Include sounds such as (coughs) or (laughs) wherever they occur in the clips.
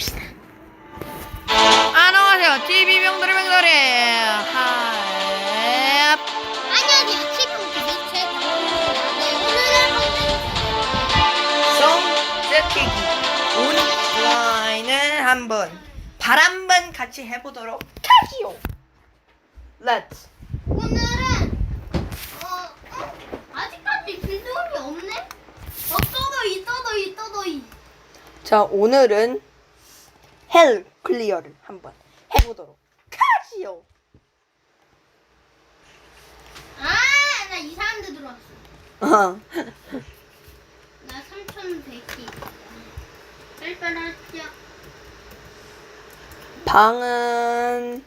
시작합시다. 안녕하세요. TV 병들의 병들이 하앱. 안녕하세요. 지금. 네, 오늘은 송 세키기 온라인을 한번 발 한번 같이 해보도록 하기요. Let's. 오늘은 어, 어 아직까지 빌드업이 없네. 어. 자 오늘은 헬 클리어를 한번 해보도록 하지요. 아 나 이상한 데 들어왔어. 어. 나 3,100기. 빨빨하자. 방은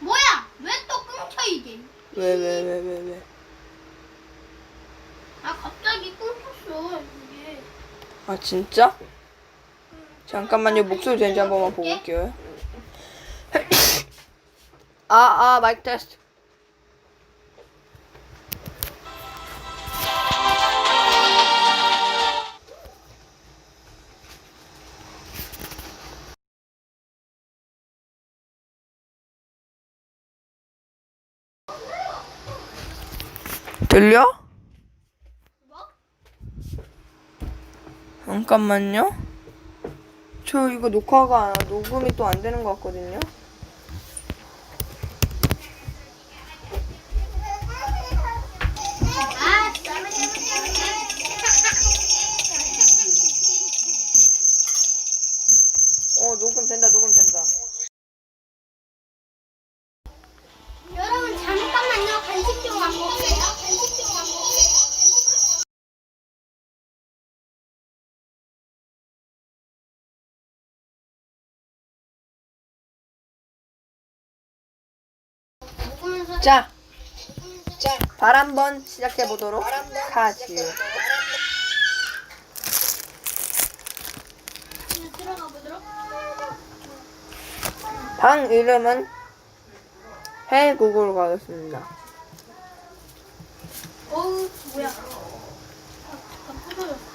뭐야? 왜 또 끊겨 이게? 왜 왜 왜 왜 왜? 아 갑자기 끊겼어 이게. 아 진짜? 잠깐만요 목소리 되는지 한 번만 보고 올게요. (coughs) 아아 마이크 테스트. 들려? 뭐? 잠깐만요. 저 이거 녹화가 녹음이 또 안 되는 것 같거든요. 자, 자, 발 한번 시작해 보도록 보도록. 방 이름은 해구구로 가겠습니다. 어우 뭐야? 아, 잠깐 부서졌어.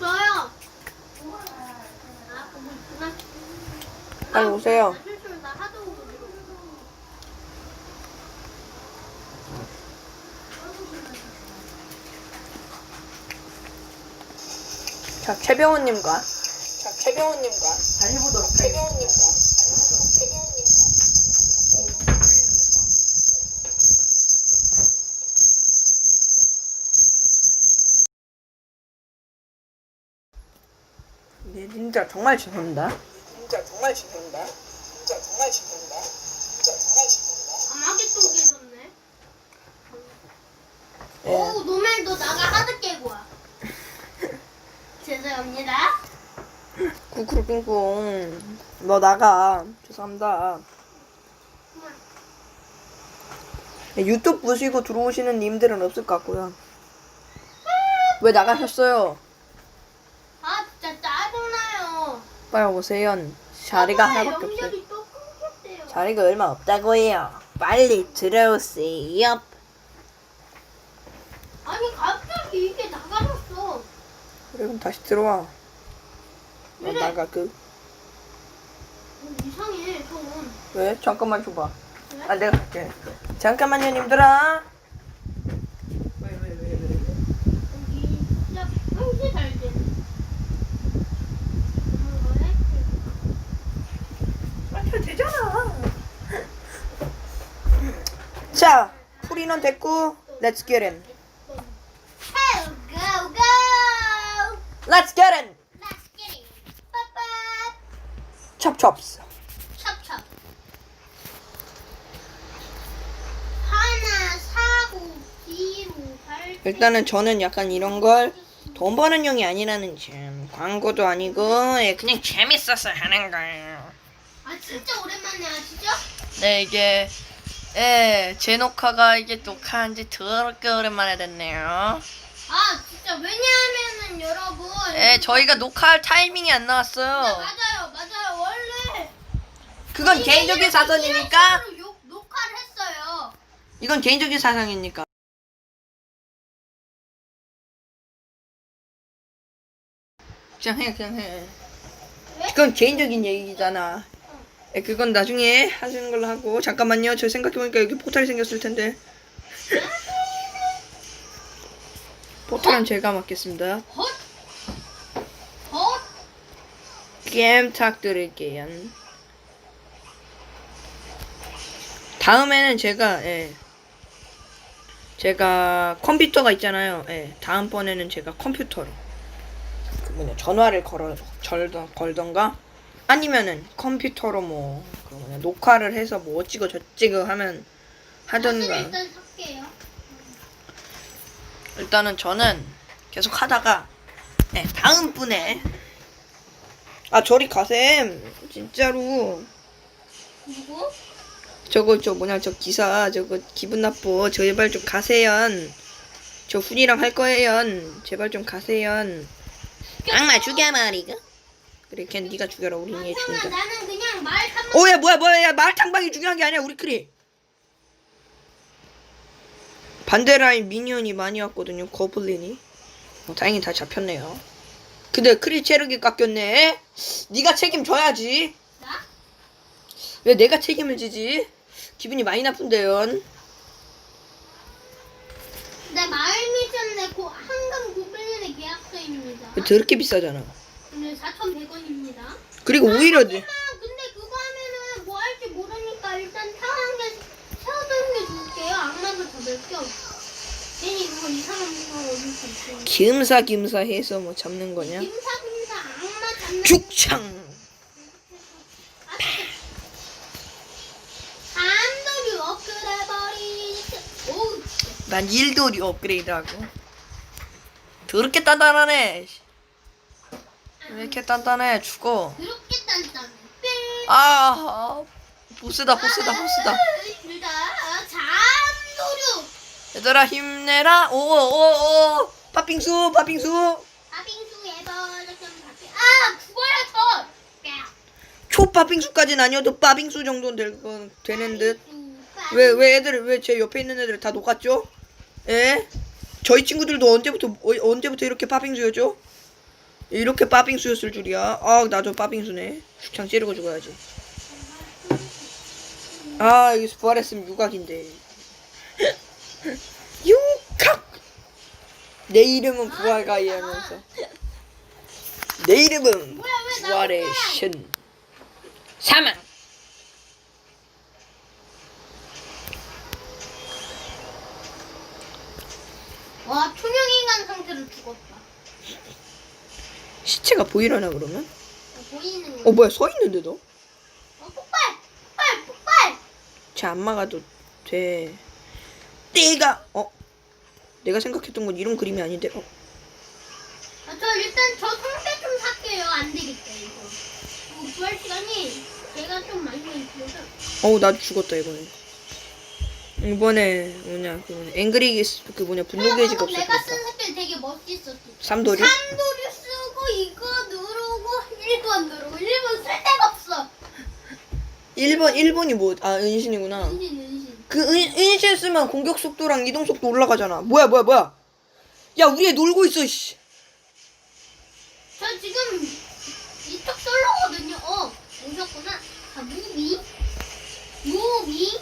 너요. 아 보고 있구나. 빨리 오세요. 자, 최병호님과 자, 최병호님과 잘 해보도록 최병호님과 네, 진짜 정말 죄송합니다. 진짜 정말 죄송합니다. 진짜 정말 죄송합니다. 진짜 정말 죄송합니다. 가마귀 똥 깨졌네. 예. 오 노멜 너 나가 하드 깨고 와. (laughs) 죄송합니다. 쿠쿠루 삥뽕 너 나가 죄송합니다 네, 유튜브 보시고 들어오시는 님들은 없을 것 같고요 왜 나가셨어요? 아 진짜 빨리 오세요 자리가 아, 하나밖에 없어요. 자리가 얼마 없다고 해요 빨리 들어오세요 아니 갑자기 이게 나가졌어. 그래 그럼 다시 들어와 너 그래. 나가 그 어, 이상해 손. 왜? 잠깐만 줘봐 왜? 아 내가 할게 잠깐만요 님들아 왜 왜 왜 왜, 왜? 여기 진짜 한시 잘 돼. 맞춰 되잖아. 자, 풀이는 됐고, let's get in. Go go. Let's get in. Let's get it. 빠빠. 첩첩스. 찹찹. 하나 사고 뒤로 발. 일단은 저는 약간 이런 걸 돈 버는 용이 아니라는 점, 광고도 아니고 예, 그냥 재밌어서 하는 거예요. 아 진짜 오랜만에 하시죠? 네 이게 예, 제 녹화가 이게 녹화한 지 더럽게 오랜만에 됐네요. 아 진짜 왜냐하면은 여러분. 예, 저희가 녹화할 타이밍이 안 네, 나왔어요. 맞아요, 맞아요. 그건 개인적인 욕, 녹화를 했어요. 이건 개인적인 사상이니까. 그냥 해, 그냥 해. 왜? 그건 개인적인 얘기잖아. 예, 그건 나중에 하시는 걸로 하고 잠깐만요. 저 생각해보니까 여기 포탈이 생겼을 텐데. 포탈은 제가 맡겠습니다. 게임 부탁드릴게요. 다음에는 제가 예. 제가 컴퓨터가 있잖아요. 예. 다음번에는 제가 컴퓨터로 그 뭐냐 전화를 걸어 절던 걸던가 아니면은 컴퓨터로 뭐그 뭐냐 녹화를 해서 뭐 어찌고 저찌고 하면 하던가. 일단 살게요. 일단은 저는 계속 하다가 네, 다음 분에. 아 저리 가셈. 진짜로. 누구? 저거 저 뭐냐 저 기사 저거 기분 나빠. 저 제발 좀 가세요 저 훈이랑 할 거예요 제발 좀 가세요 악마 죽여버리고 그래 걔 네가 죽여라 우리 얘 죽인다. 나는 그냥 말 한번 오야 뭐야 뭐야 야 말탕방이 중요한 게 아니야 우리 크리. 반대 라인 미니언이 많이 왔거든요 거블린이. 어, 다행히 다 잡혔네요. 근데 크리 체력이 깎였네. 네가 책임져야지. 나? 왜 내가 책임을 지지? 기분이 많이 나쁜데요. 내 마을 미션의 고 한금 고블린의 계약서입니다. 더럽게 비싸잖아 오늘 4,100원입니다. 그리고 오히려 내- 하지만 근데 그거 하면은 뭐 할지 모르니까 일단 타한 개 세워두는 게 좋을게요. 악마도 더 몇 개 없어. 괜히 그거 이상한 거 얻을 수 있어요. 김사 김사 해서 뭐 잡는 거냐 김사 김사 악마 잡는 죽창 감독이 업그레버리지. 오우. 난 일돌이 업그레이드하고 더럽게 단단하네 왜 이렇게 단단해 죽어 그렇게 단단해. 뿅. 아 보스다 보스다 보스다 둘다 잠도류. 얘들아 힘내라 오오오 팥빙수 팥빙수 아빙수 에버전 파티. 아 죽어요 저. 뺨. 초팥빙수까지는 아니어도 빠빙수 정도는 될 건 되는 듯 왜 왜 애들 왜 제 옆에 있는 애들 다 녹았죠? 예? 저희 친구들도 언제부터 어, 언제부터 이렇게 빠빙수였죠? 이렇게 빠빙수였을 줄이야. 아 나도 빠빙수네. 죽창 찌르고 죽어야지. 아 여기서 부활했으면 유각인데. (laughs) 유각. 내 이름은 부활가이 하면서. 내 이름은 부활의? 신. 사망. 와 투명인간 상태로 죽었다. 시체가 보이려나 그러면? 어, 보이는 거. 어 뭐야 서 있는데 너? 어, 폭발! 폭발! 폭발! 쟤안 막아도 돼. 내가 어 내가 생각했던 건 이런 그림이 아닌데 어 아, 저 일단 저 성대 좀 살게요. 안 되겠다 이거. 이거 구할 시간이 제가 좀 많이 걸려서. 어우 나도 죽었다 이번에. 이번에 뭐냐 그 앵그리기스 그 뭐냐 분노 게이지가 방금 내가 쓴. 색깔 되게 멋있었어. 삼도류? 삼도류 이거 누르고 1번 누르고 1번 쓸 데가 없어. 1번 1번이 뭐 아 은신이구나. 은신 은신. 그 은, 은신 쓰면 공격 속도랑 이동 속도 올라가잖아. 뭐야 뭐야 뭐야. 야 우리 애 놀고 있어 씨. 저 지금 이쪽 솔로거든요. 어 오셨구나. 자 무비 무비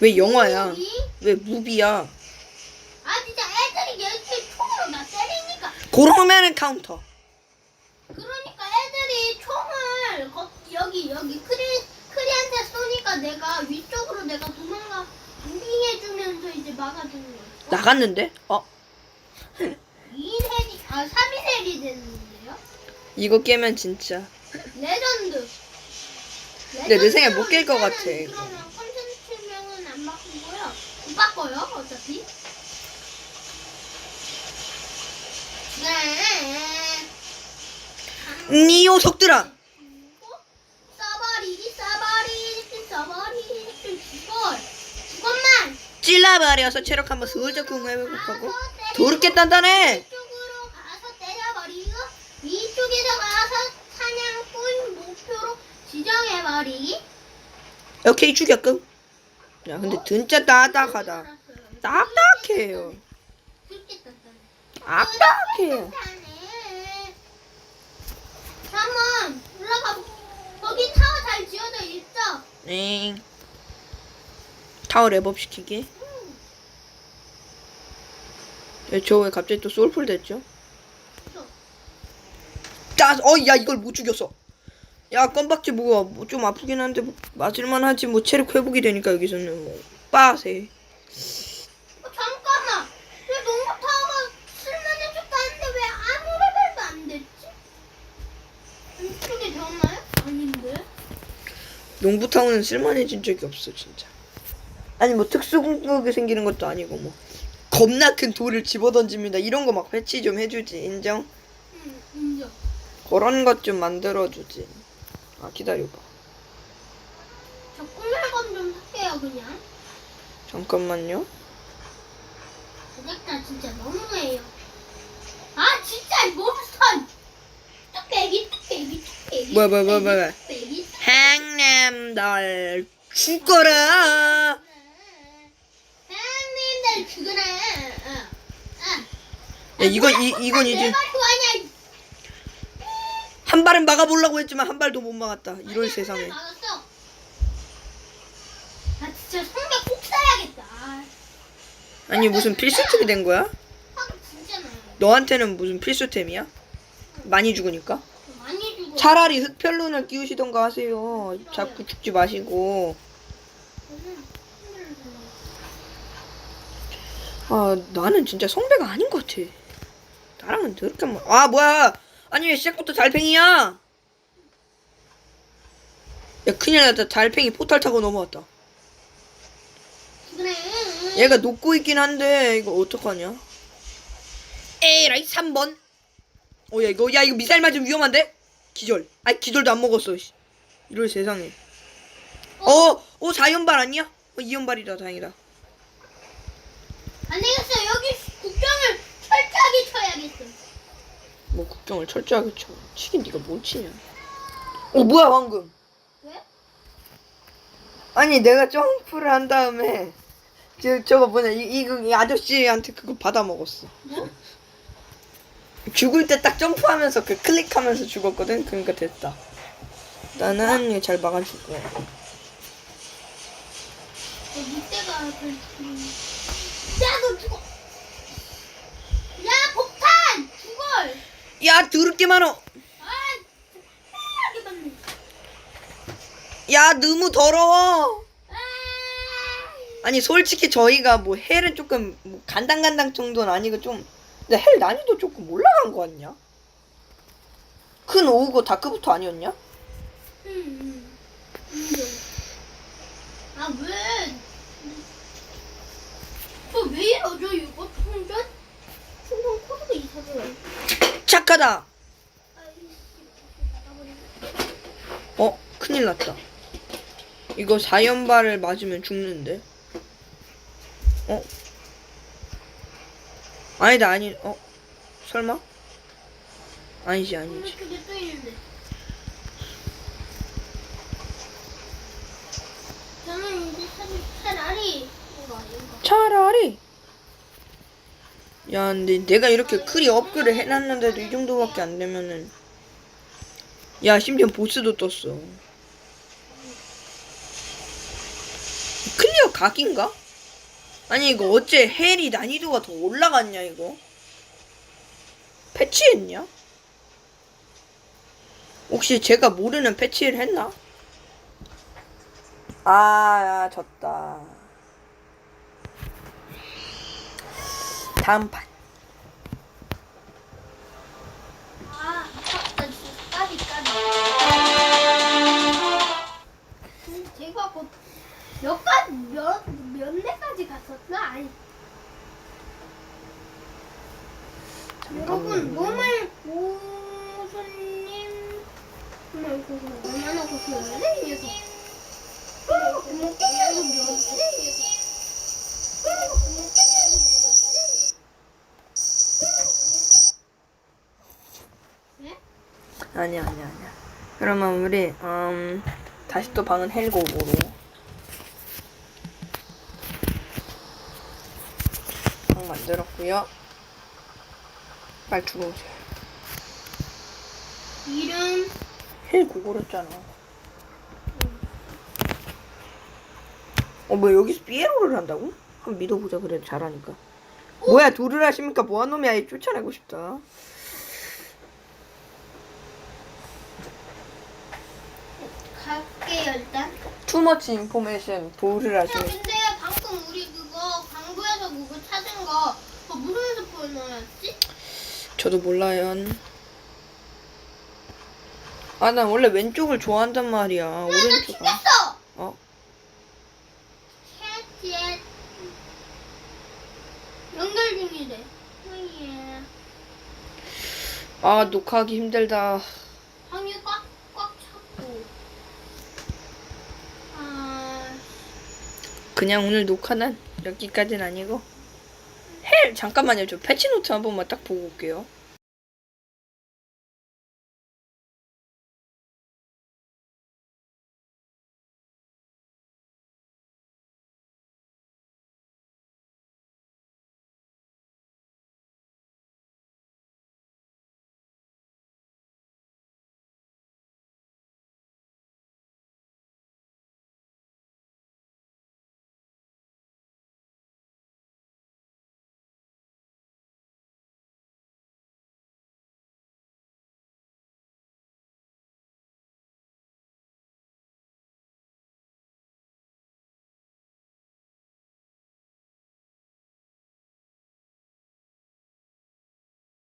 왜 영화야? 무비. 왜 무비야? 아 진짜 애들이 이렇게 총으로 나 그러면은 카운터. 그러니까 애들이 총을 거, 여기 여기 크리 크리한테 쏘니까 내가 위쪽으로 내가 도망가 무빙해주면서 이제 막아주는 거야. 나갔는데? 어 2인 헬이 아 3인 헬이 됐는데요? 이거 깨면 진짜. 레전드. 근데 내 생각에 못깰것 레전드는 같아, 이거. 그러면 컨텐츠명은 안 바꾸고요. 못 바꿔요 어차피. 네. 써버리기 죽어 죽었만 찔러버려서 체력 한번 슬쩍 궁금해보고 더럽게 단단해 이쪽으로 가서 때려버리고 이쪽에서 가서 사냥꾼 목표로 지정해버리고 기다리기. 오케이 죽였끔. 야 근데 진짜 딱딱하다. 딱딱해요. 그렇게 딱딱해. 딱딱해요. 한번 올라가. 보- 거기 타워 잘 지어져 있어. 네. 타워 랩업 시키기. 저왜 갑자기 또 소울풀 됐죠? 짜, 어, 야 이걸 못 죽였어. 야 껌박지 뭐가 뭐 좀 아프긴 한데 뭐 맞을만 하지 뭐 체력 회복이 되니까 여기서는 뭐 빠세. 어, 잠깐만. 왜 농구 타워가 쓸만해졌다 했는데 왜 아무 레벨도 안 됐지? 이쪽에 되었나요? 아닌데. 농부타운은 쓸만해진 적이 없어 진짜. 아니 뭐 특수 공격이 생기는 것도 아니고 뭐 겁나 큰 돌을 집어던집니다. 이런 거 막 배치 좀 해주지 인정? 응, 인정. 그런 것 좀 만들어주지. 아 기다려봐. 저 꿈물건 좀 할게요, 그냥. 잠깐만요. 제작자 진짜 너무해요. 아, 진짜 몬스터! 뚝배기, 뚝배기, 뚝배기. 뭐야, 뭐야, 뭐야, 뭐야. 뚝배기. 행남들 죽거라. 형님들 죽으라. 어. 어. 야 이건 이 이건 내 이제? 한 발은 막아보려고 했지만 한 발도 못 막았다. 이럴 아니야, 세상에. 나 진짜 성격 꼭 써야겠다. 아, 아니 무슨 필수템이 된 거야? 너한테는 무슨 필수템이야? 많이 죽으니까. 차라리 흑별론을 끼우시던가 하세요. 자꾸 죽지 마시고. 아 나는 진짜 성배가 아닌 것 같아. 나랑은 더럽게 뭐. 아 뭐야? 아니 왜 시작부터 달팽이야? 야 큰일 났다. 달팽이 포탈 타고 넘어왔다. 얘가 녹고 있긴 한데 이거 어떡하냐? 에라이 3번. 어야 이거 야 이거 미사일 맞으면 위험한데? 기절. 아 기절도 안 먹었어. 씨. 이럴 세상에. 어, 어 4연발 아니야? 어 2연발이다 다행이다. 안 되겠어. 여기 국경을 철저하게 쳐야겠어. 뭐 국경을 철저하게 쳐. 치긴 네가 뭘 치냐? 어 뭐야 방금? 왜? 아니 내가 점프를 한 다음에 저 저거 뭐냐 이, 이거 이 아저씨한테 그거 받아 먹었어. 죽을 때 딱 점프하면서 그 클릭하면서 죽었거든. 그러니까 됐다. 나는 이거 잘 막아주고. 너 밑에가 그. 야너 죽어. 야 폭탄 죽을. 야 더럽게 많어. 아. 야 너무 더러워. 아, 아니 솔직히 저희가 뭐 헬은 조금 뭐 간당간당 정도는 아니고 좀 근데 헬 난이도 조금 올라간 거 같냐? 큰 오우고 다크부터 아니었냐? 음, 인정. 아 왜? 저왜 이러죠 이거 충전? 충전 코드가 이상해요. 착하다. 어 큰일 났다. 이거 4연발을 맞으면 죽는데. 어? 아니다 아니 어 설마? 아니지 아니지. 그게 또 있는데. 저는 이제 차라리 차라리 이거 이거. 차라리 야 근데 내가 이렇게 크리 업그레이드 해놨는데도 이 정도밖에 안 되면은 야 심지어 보스도 떴어 클리어 각인가? 아니 이거 어째 헬이 난이도가 더 올라갔냐 이거 패치했냐? 혹시 제가 모르는 패치를 했나? 아 졌다 다음 판. 아, 아깝다 까비 까비. 제가 곧몇 가지 몇 몇 내까지 갔었나? 아니. 여러분 몸을 고수님 고수 얼마나 고수해야 이 녀석 몇? 아니야 아니야 아니야. 그러면 우리 음 다시 또 방은 헬곡으로. 방 만들었고요. 빨리 들어오세요. 이름 헬곡으로했잖아. 어, 뭐 여기서 삐에로를 한다고? 한번 믿어보자 그래도 잘하니까. 뭐야 둘을 하십니까? 뭐한 놈이 아예 쫓아내고 싶다. 갈게요 일단. 투머치 인포메이션 도를 야 하시는 근데 방금 우리 그거 광고에서 그거 찾은 거 무슨 스포너였지? 저도 몰라요. 아, 난 원래 왼쪽을 좋아한단 말이야. 야나 오른쪽. 죽였어. 어? 캐치에 연결 중이래. 아, 녹화하기 힘들다. 방이 꽉 꽉 찼고. 아 그냥 오늘 녹화는 여기까지는 아니고. 헬! 잠깐만요. 저 패치노트 한 번만 딱 보고 올게요.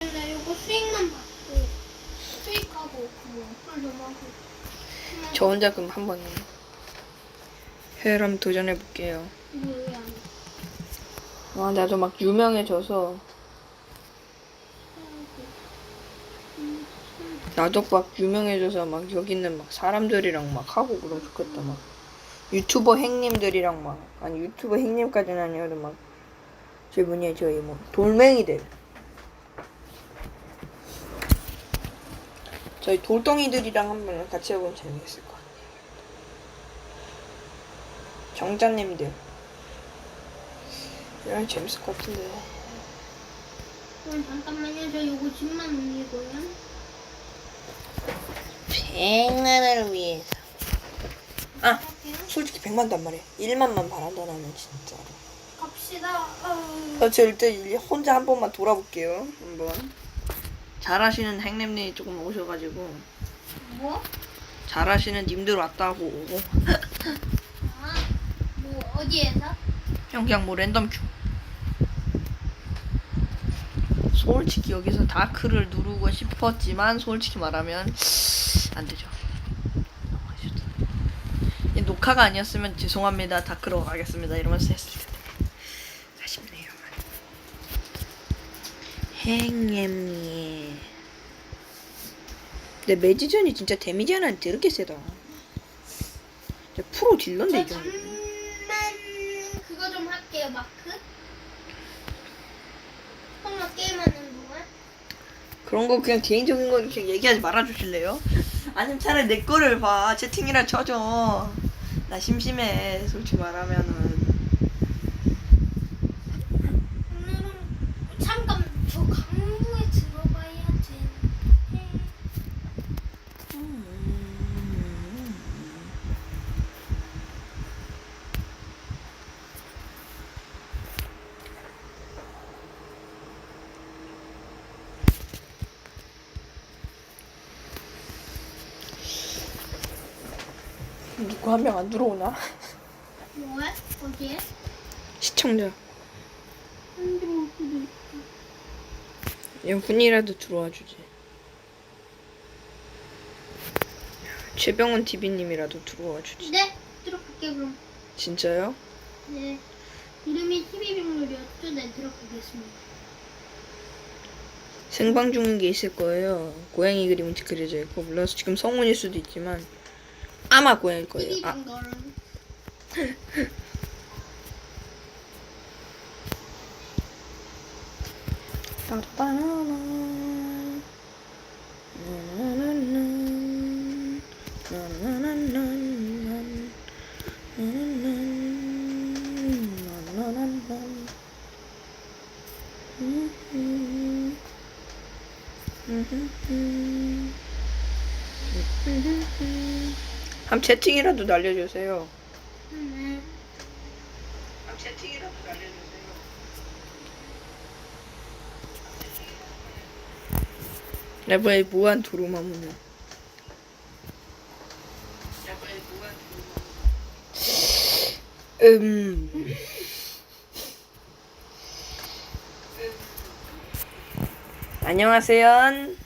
나 이거 수익만 받고 수익하고 그거 좀 하고. 저 혼자 그럼 한 번. 헬 한번 도전해 볼게요. 이거 왜안 해? 아, 나도 막 유명해져서. 나도 막 유명해져서 막 여기 있는 막 사람들이랑 막 하고 그러면 좋겠다 막 유튜버 행님들이랑 막 아니 유튜버 행님까지는 아니어도 막 저희 뭐냐 저희 뭐 돌멩이들 저희 돌덩이들이랑 한번 같이 해보면 재밌을 것 같아요. 정자님들. 이런 재밌을 것 같은데 그럼 잠깐만요. 저 이거 집만 올리고요. 백만을 위해서. 아. 솔직히 100만도 안 말해 1만만 바란다 나는 진짜로. 갑시다. 어... 저 절대 혼자 한 번만 돌아볼게요. 한번 잘하시는 행님이 조금 오셔가지고. 뭐? 잘하시는 님들 왔다고. 아, 뭐 어디에서? 형 그냥 뭐 랜덤 큐. 솔직히 여기서 다크를 누르고 싶었지만 솔직히 말하면 안 되죠. 이 녹화가 아니었으면 죄송합니다. 다크로 가겠습니다. 이러면서 했을 텐데 아쉽네요 행님이 근데 매지전이 진짜 데미지 하나는 되게 세다 진짜 프로 딜러인데 이 저 정도 잠만 그거 좀 할게요 마크. 형만 게임하는 동안. 그런 거 그냥 개인적인 거 이렇게 얘기하지 말아 주실래요? 아니면 차라리 내 거를 봐 채팅이라 쳐줘 나 심심해 솔직히 말하면은 잠깐 저 강북에 들어가야 돼. 누구 한명 안 들어오나? 뭐해? 어디에? 시청자 안 들어올 수도 있어. 연분이라도 들어와 주지 최병훈 TV님이라도 들어와 주지 네, 들어갈게 그럼. 진짜요? 네. 이름이 TV빅룰이었죠? 네, 들어가겠습니다. 생방 중인 게 있을 거예요 고양이 그림은 그려져 있고 물론 지금 성운일 수도 있지만 아마 고일 거예요. 아. Mm-hmm. 한 채팅이라도 날려주세요. 음. 한 채팅이라도 날려주세요. 레버의 무한 도루마무는 레버의 무한 도루마무 음 안녕하세요. 안녕하세요.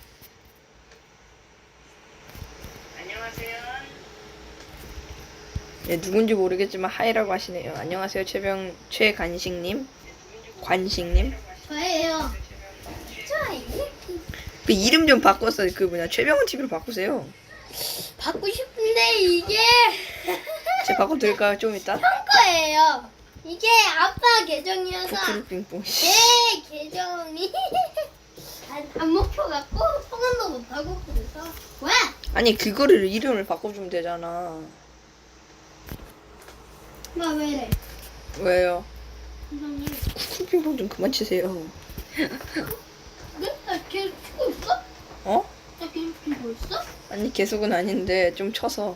네, 누군지 모르겠지만 하이라고 하시네요. 안녕하세요. 최병 최간식님. 관식님. 저예요. 저예요. 그 이름 좀 바꿔서 그 뭐냐 최병훈 TV로 바꾸세요. 받고 싶은데 이게 제가 바꿔드릴까요? 좀 이따. 형 거예요. 이게 아빠 계정이어서 쿠쿠루빙뽕. 제 계정이 안, 안 먹혀갖고 성함도 못하고 그래서 왜? 아니 그거를 이름을 바꿔주면 되잖아. 나 왜래? 왜요? 선생님 쿠쿠루빙뽕 좀 그만 치세요. 그래? 나 계속 치고 있어? 어? 나 계속 치고 있어? 아니 계속은 아닌데 좀 쳐서.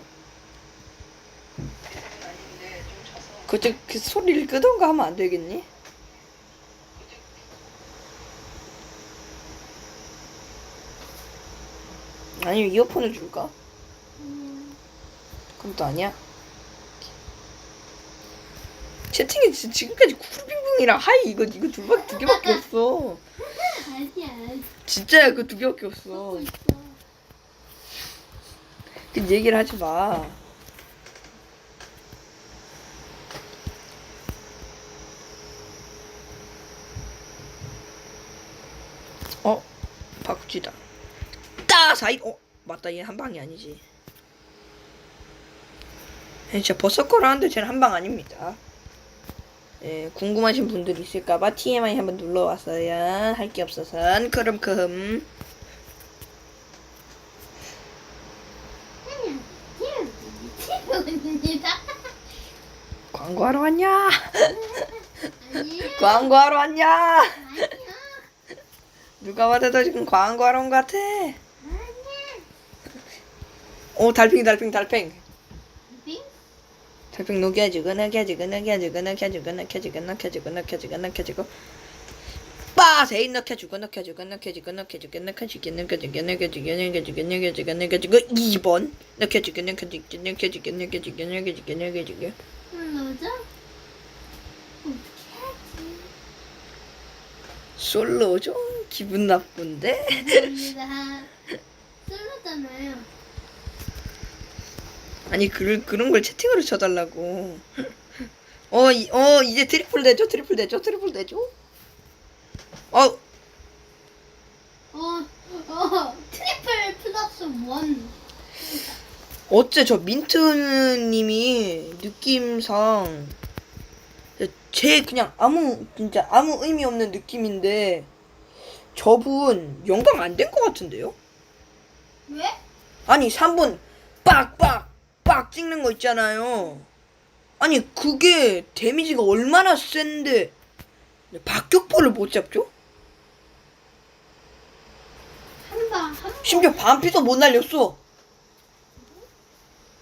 그저 그 소리를 끄던가 하면 안 되겠니? 아니면 이어폰을 줄까? 음, 그럼 또 아니야? 채팅에 지- 지금까지 쿠쿠빙붕이랑 하이 이거 이거 둘밖에 두 개밖에 없어. 아니야. 진짜야 그 두 개밖에 없어. 그 얘기를 하지 마. 어 박쥐다. 따 사이 어 맞다 얘 한 방이 아니지. 예, 진짜 버섯거라는데 쟤는 한 방 아닙니다. 예, 궁금하신 분들 있을까봐 TMI 한번 눌러왔어요. 할 게 없어서. 아니야. 미치입니다. 광고하러 왔냐? 광고하러 왔냐? 누가 봐도 지금 광고하러 온 것 같아. 오 달팽이 달팽이 달팽. 빙? 달팽 녹여주고 녹여주고 녹여주고 녹여주고 녹여주고 녹여주고 녹여주고 녹여주고 빠세이 녹여주고 녹여주고 녹여주고 녹여주고 녹여주고 녹여주고 녹여주고 녹여주고 녹여주고 녹여주고 2번 녹여주고 녹여주고 녹여주고 녹여주고 녹여주고 녹여주고 응, 너죠? 어떻게 하지? 솔로죠? 기분 나쁜데? 감사합니다. 솔로잖아요. 아니 그, 그런 걸 채팅으로 쳐달라고 어, 이, 어 이제 트리플 되죠 트리플 되죠 트리플 되죠 어 어, 어, 트리플 플러스 원. 어째 저 민트님이 느낌상 제 그냥 아무 진짜 아무 의미 없는 느낌인데 저분 영광 안 된 것 같은데요? 왜? 아니 3분 빡빡 빡 찍는 거 있잖아요. 아니 그게 데미지가 얼마나 센데 박격포를 못 잡죠? 한 방, 한 방. 심지어 반피도 못 날렸어.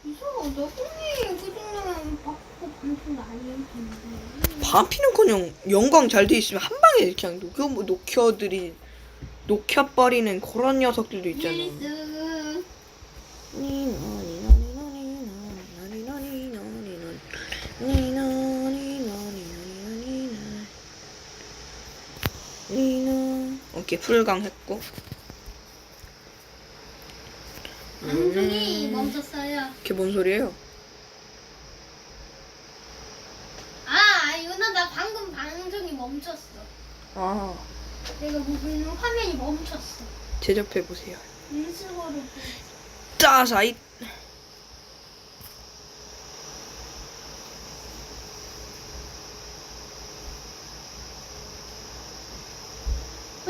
이상하다. 그 정도면 받고 반품 아니었는데. 반피는커녕 영광 잘 돼 있으면 한 방에 그냥 녹여 녹혀들이 녹혀버리는 그런 녀석들도 있잖아. 릴 스. 오케이 풀강 했고 방송이 멈췄어요. 그게 뭔 소리예요? 아, 유나 나 방금 방송이 멈췄어. 아 내가 보는 화면이 멈췄어. 제접해 보세요. 인식으로 짜사이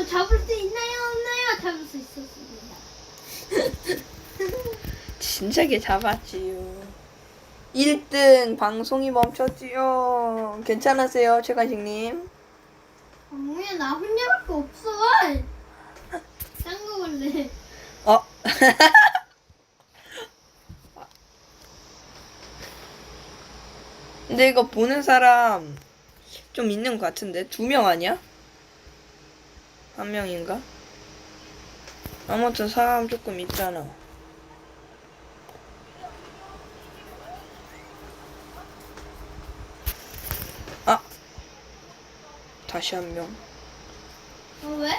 잡을 수 있나요? 없나요? 잡을 수 있었습니다. (laughs) 진작에 잡았지요. 1등 방송이 멈췄지요. 괜찮으세요, 최관식님? 왜? 나 혼자밖에 없어. 딴거 볼래. 어? (laughs) 근데 이거 보는 사람 좀 있는 것 같은데 두 명 아니야? 한 명인가? 아무튼 사람 조금 있잖아. 아 다시 한 명. 어, 왜?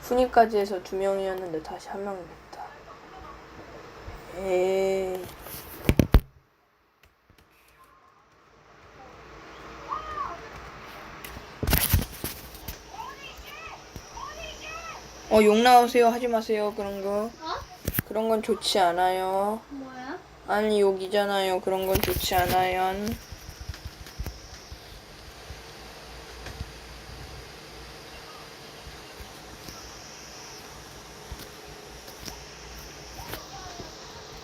순위까지 해서 두 명이었는데 다시 한 명이 됐다. 에이. 어, 욕 나오세요. 하지 마세요. 그런 거. 어? 그런 건 좋지 않아요. 뭐야? 아니, 욕이잖아요. 그런 건 좋지 않아요.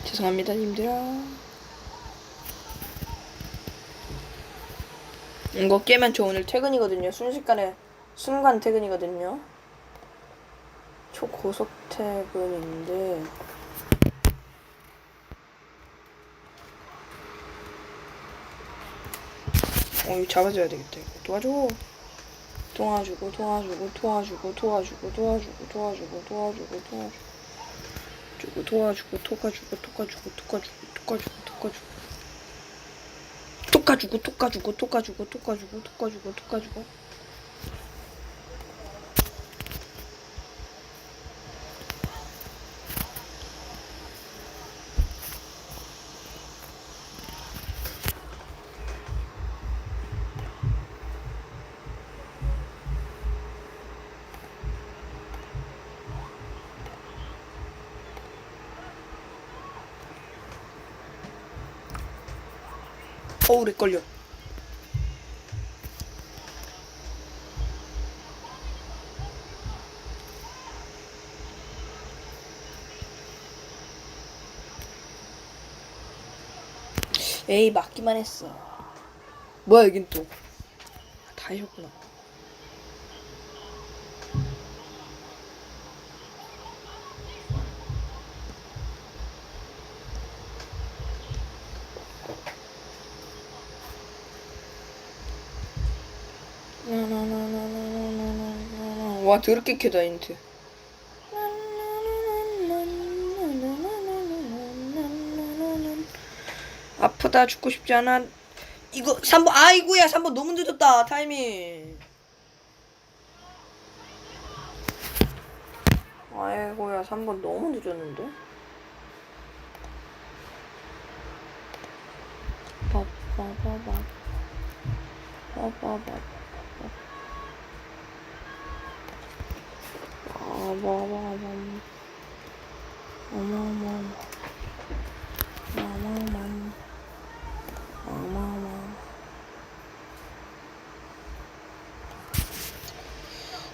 죄송합니다, 님들아. 이거 깨면 저 오늘 퇴근이거든요. 순식간에 순간 퇴근이거든요. 초고속 퇴근인데 어 이거 잡아줘야 되겠다. 이거 도와줘. 도와주고 도와주고 도와주고 도와주고 도와주고 도와주고 도와주고 도와주고 주고 도와주고 톡가주고 톡가주고 톡가주고 톡가주고 톡가주고 톡가주고 톡가주고 톡가주고 톡가주고 톡가주고 톡가주고 어우 렉 걸려 에이 맞기만 했어. 뭐야 여긴 또다 하셨구나 와 더럽게 캐다 인트 아프다 죽고 싶지 않아. 이거 3번 아이고야 3번 너무 늦었다 타이밍. 아이고야 3번 너무 늦었는데? 빠빠빠빠 빠빠빠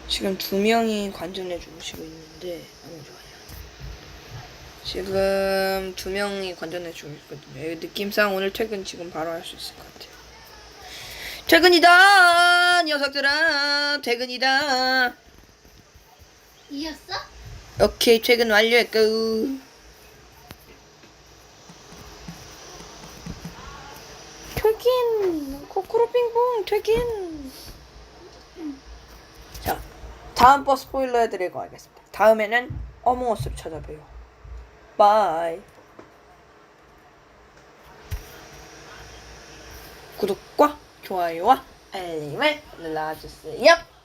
지금 두 명이 관전해 주시고 있는데 너무 좋아요. 지금 두 명이 관전해 주고 있거든요. 느낌상 오늘 퇴근 지금 바로 할 수 있을 것 같아요. 퇴근이다 녀석들아 퇴근이다. 이겼어? 오케이 퇴근 완료했고 퇴근 코코로 빙봉 퇴근. 자 다음 번 스포일러 해드리고 하겠습니다. 다음에는 어몽어스를 찾아봬요. 바이. 구독과 좋아요와 알림을 눌러주세요